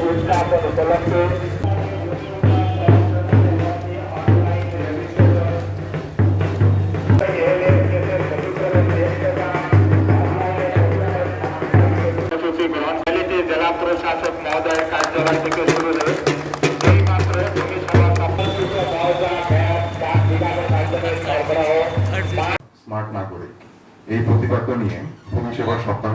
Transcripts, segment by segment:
উদযাপন উপলক্ষে জেলা প্রশাসক কার্যালয় থেকে শুরু হয়ে ভূমি সভা সম্পর্কিত মহোদা ব্যাগ ডাক বিভাগের মাধ্যমে স্মার্ট নাগরিক এই প্রতিপাদ্য নিয়ে ভূমি সেবা সপ্তাহ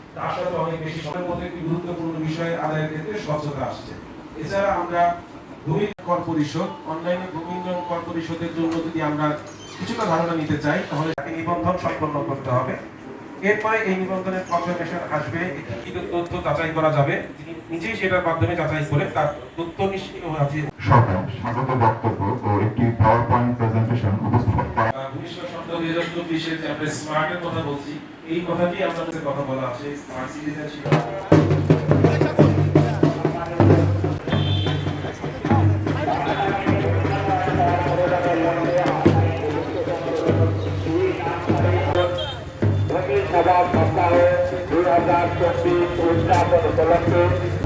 তার সাথে অনেক বেশি সময়ের মধ্যে একটি গুরুত্বপূর্ণ বিষয় আদায়ের ক্ষেত্রে স্বচ্ছতা আসছে। এছাড়া আমরা ভূমি কর অনলাইনে ভূমি কর জন্য যদি আমরা কিছুটা ধারণা নিতে চাই, তাহলে তাকে নিবন্ধন সম্পন্ন করতে হবে। এরপরে এই নিবন্ধনের কনফার্মেশন আসবে তথ্য যাচাই করা যাবে নিজেই সেটার মাধ্যমে যাচাই করে তার তথ্য নিশ্চিত স্বাগত বক্তব্য ও একটি যে আমরা স্মার্টের কথা বলছি, এই কথাটি আপনার কাছে কথা বলা আছে স্মার্ট ভূমি সভা সপ্তাহ দুই হাজার চব্বিশ উদযাপন উপলক্ষে